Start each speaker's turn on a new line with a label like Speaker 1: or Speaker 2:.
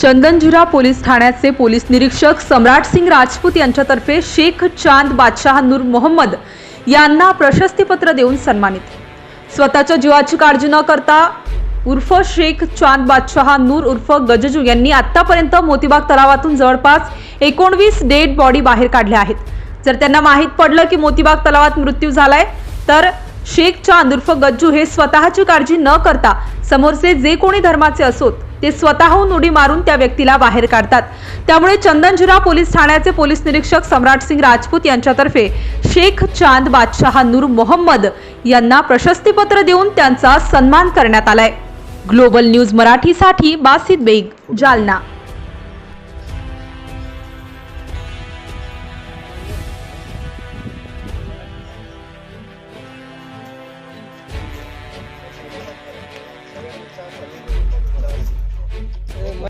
Speaker 1: Chandanzira police ठाण्याचे police निरीक्षक सम्राट सिंग राजपूत यांच्यातर्फे शेख चांद बादशाह नूर मोहम्मद यांना प्रशस्तीपत्र देऊन सन्मानित. स्वतःच्या जीवाची काळजी न करता उर्फ शेख चांद बादशाह नूर उर्फ गजजू यांनी आतापर्यंत मोतीबाग तलावातून जवळपास एकोणवीस डेड बॉडी बाहेर काढल्या आहेत. जर त्यांना माहीत पडलं की मोतीबाग तलावात मृत्यू झालाय तर शेख चांद उर्फ गज्जू हे स्वतःची काळजी न करता समोरचे जे कोणी धर्माचे असोत ते स्वतःहून उडी मारून त्या व्यक्तीला बाहेर काढतात. त्यामुळे चंदनजिरा पोलीस ठाण्याचे पोलीस निरीक्षक सम्राट सिंग राजपूत यांच्यातर्फे शेख चांद बादशाह नूर मोहम्मद यांना प्रशस्तीपत्र देऊन त्यांचा सन्मान करण्यात आलाय. ग्लोबल न्यूज मराठीसाठी बासित बेग जालना.